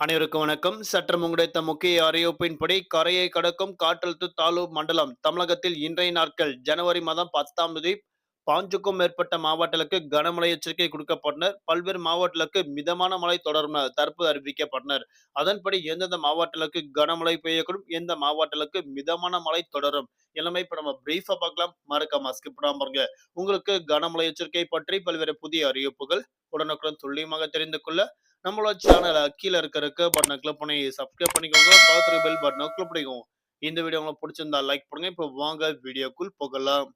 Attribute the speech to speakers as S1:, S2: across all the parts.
S1: அனைவருக்கும் வணக்கம். சற்றம் கிடைத்த முக்கிய அறிவிப்பின்படி கரையை கடக்கும் காற்றழுத்த தாழ்வு மண்டலம் தமிழகத்தில் இன்றைய நாட்கள் ஜனவரி மாதம் பத்தாம் தேதி பாஞ்சுக்கும் மேற்பட்ட மாவட்டங்களுக்கு கனமழை எச்சரிக்கை கொடுக்கப்பட்டனர். பல்வேறு மாவட்டங்களுக்கு மிதமான மழை தொடரும் தற்போது அறிவிக்கப்பட்டனர். அதன்படி எந்தெந்த மாவட்டங்களுக்கு கனமழை பெய்யக்கூடும் எந்த மாவட்டங்களுக்கு மிதமான மழை தொடரும் எல்லாமே இப்ப நம்ம பிரீஃபா பார்க்கலாம். மறக்காம ஸ்கிப் பண்ணாம பாருங்க. உங்களுக்கு கனமழை எச்சரிக்கை பற்றி பல்வேறு புதிய அறிவிப்புகள் உடனுக்குடன் துல்லியமாக தெரிந்து கொள்ள நம்மளோட சேனலை கீழே இருக்க இருக்க பட்டனை கிளிக் பண்ணி சப்ஸ்கிரைப் பண்ணிக்கோங்க. பக்கத்துல பெல் பட்டனை கிளிக் பண்ணிக்கோங்க. இந்த வீடியோ உங்களுக்கு பிடிச்சிருந்தா லைக் பண்ணுங்க. இப்போ வாங்க வீடியோக்குள் போகலாம்.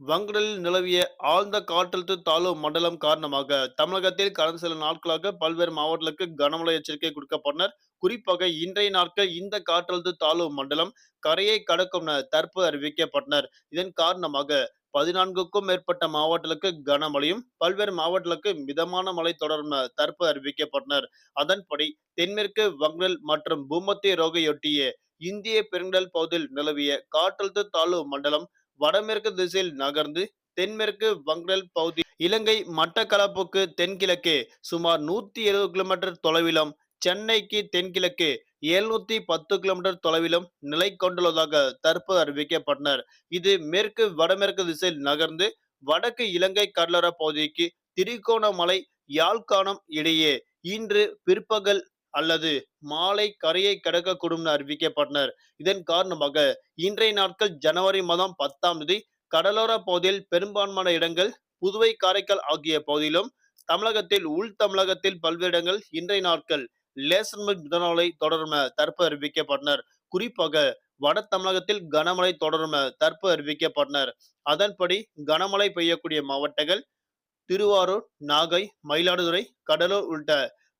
S1: வங்கடலில் நிலவிய ஆழ்ந்த காற்றழுத்த தாழ்வு மண்டலம் காரணமாக தமிழகத்தில் கடந்த சில நாட்களாக பல்வேறு மாவட்டங்களுக்கு கனமழை எச்சரிக்கை கொடுக்கப்பட்டனர். குறிப்பாக இன்றைய நாட்கள் இந்த காற்றழுத்த தாழ்வு மண்டலம் கரையை கடக்கும் என தற்போது அறிவிக்கப்பட்டனர். இதன் காரணமாக பதினான்குக்கும் மேற்பட்ட மாவட்டங்களுக்கு கனமழையும் பல்வேறு மாவட்டங்களுக்கு மிதமான மழை தொடரும் தற்போது அறிவிக்கப்பட்டனர். அதன்படி தென்மேற்கு வங்கடல் மற்றும் பூமத்திய ரோகையொட்டிய இந்திய பெருங்கடல் பகுதியில் நிலவிய காற்றழுத்த தாழ்வு மண்டலம் வடமேற்கு திசையில் நகர்ந்து தென்மேற்கு வங்கடல் பகுதி இலங்கை மட்டக்களப்புக்கு தென்கிழக்கே சுமார் நூத்தி எழுபது கிலோமீட்டர் தொலைவிலும் சென்னைக்கு தென்கிழக்கே எழுநூத்தி பத்து கிலோமீட்டர் தொலைவிலும் நிலை கொண்டுள்ளதாக தற்போது அறிவிக்கப்பட்டனர். இது மேற்கு வடமேற்கு திசையில் நகர்ந்து வடக்கு இலங்கை கடலோர பகுதிக்கு திரிகோணமலை யாழ்ப்பாணம் இடையே இன்று பிற்பகல் அல்லது மாலை கரையை கடக்கக்கூடும் என அறிவிக்கப்பட்டனர். இதன் காரணமாக இன்றைய நாட்கள் ஜனவரி மாதம் பத்தாம் தேதி கடலோர பகுதியில் பெரும்பான்மையான இடங்கள் புதுவை காரைக்கால் ஆகிய பகுதியிலும் தமிழகத்தில் உள் தமிழகத்தில் பல்வேறு இடங்கள் இன்றைய நாட்கள் லேசர் மிதனாலை தொடரும் என அறிவிக்கப்பட்டனர். குறிப்பாக வட தமிழகத்தில் கனமழை தொடரும் தற்பு அறிவிக்கப்பட்டனர். அதன்படி கனமழை பெய்யக்கூடிய மாவட்டங்கள் திருவாரூர் நாகை மயிலாடுதுறை கடலூர் உள்ளிட்ட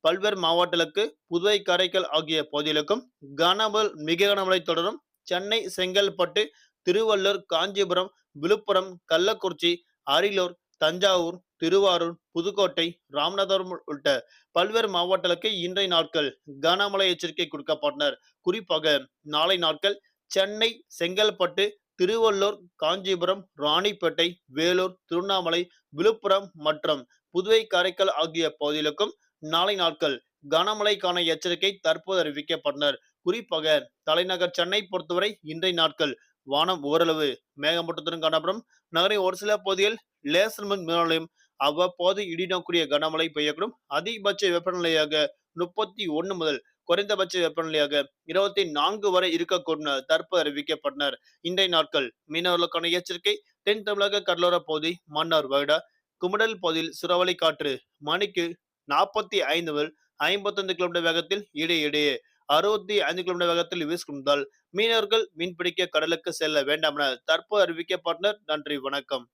S1: பல்வேறு மாவட்டங்களுக்கு புதுவை காரைக்கால் ஆகிய பகுதிகளுக்கும் கனமல் மிக கனமழை தொடரும். சென்னை செங்கல்பட்டு திருவள்ளூர் காஞ்சிபுரம் விழுப்புரம் கள்ளக்குறிச்சி அரியலூர் தஞ்சாவூர் திருவாரூர் புதுக்கோட்டை ராமநாதபுரம் உள்ளிட்ட பல்வேறு மாவட்டங்களுக்கு இன்றைய நாட்கள் கனமழை எச்சரிக்கை கொடுக்கப்பட்டனர். குறிப்பாக நாளை நாட்கள் சென்னை செங்கல்பட்டு திருவள்ளூர் காஞ்சிபுரம் ராணிப்பேட்டை வேலூர் திருவண்ணாமலை விழுப்புரம் மற்றும் புதுவை காரைக்கால் ஆகிய பகுதிகளுக்கும் நாளை நாட்கள் கனமழைக்கான எச்சரிக்கை தற்போது அறிவிக்கப்பட்டனர். குறிப்பாக தலைநகர் சென்னை பொறுத்தவரை இன்றைய நாட்கள் வானம் ஓரளவு மேகமூட்டத்துடன் காணப்படும். நகரின் ஒரு சில பகுதியில் லேசர் மின் மின்னலையும் அவ்வப்போது இடினக்கூடிய கனமழை பெய்யக்கூடும். அதிகபட்ச வெப்பநிலையாக முப்பத்தி ஒன்று முதல் குறைந்தபட்ச வெப்பநிலையாக இருபத்தி நான்கு வரை இருக்கக்கூடும் தற்போது அறிவிக்கப்பட்டனர். இன்றைய நாட்கள் மீனவர்களுக்கான எச்சரிக்கை. தென் தமிழக கடலோர பகுதி மன்னார் வகடா குமுடல் பகுதியில் சுறவலை காற்று மணிக்கு நாற்பத்தி ஐந்து முதல் ஐம்பத்தைந்து கிலோமீட்டர் வேகத்தில் இடையிடையே அறுபத்தி ஐந்து கிலோமீட்டர் வேகத்தில் வீசுகின்றால் மீனவர்கள் மீன்பிடிக்க கடலுக்கு செல்ல வேண்டாம் என தற்போது அறிவிக்கப்பட்டனர். நன்றி வணக்கம்.